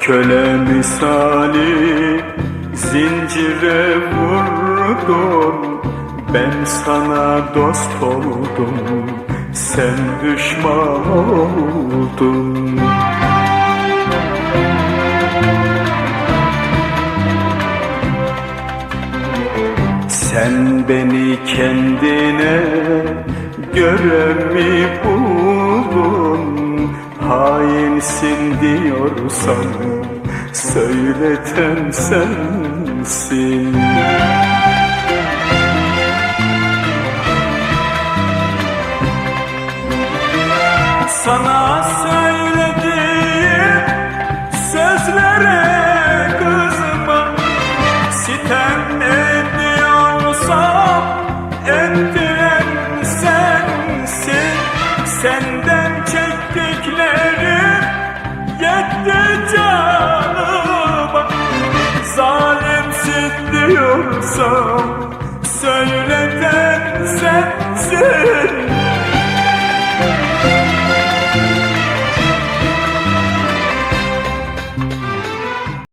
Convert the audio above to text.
Köle misali. Zincire vurdum Ben sana dost oldum. Sen düşman oldun. Sen beni kendine göre mi buldun Hainsin diyorsan söyleten sensin. Sana söylediğim sözlere kızma. Sitem ediyorsam ettiren sensin. Senden canıma. Zalimsin diyorsam söyleten sensin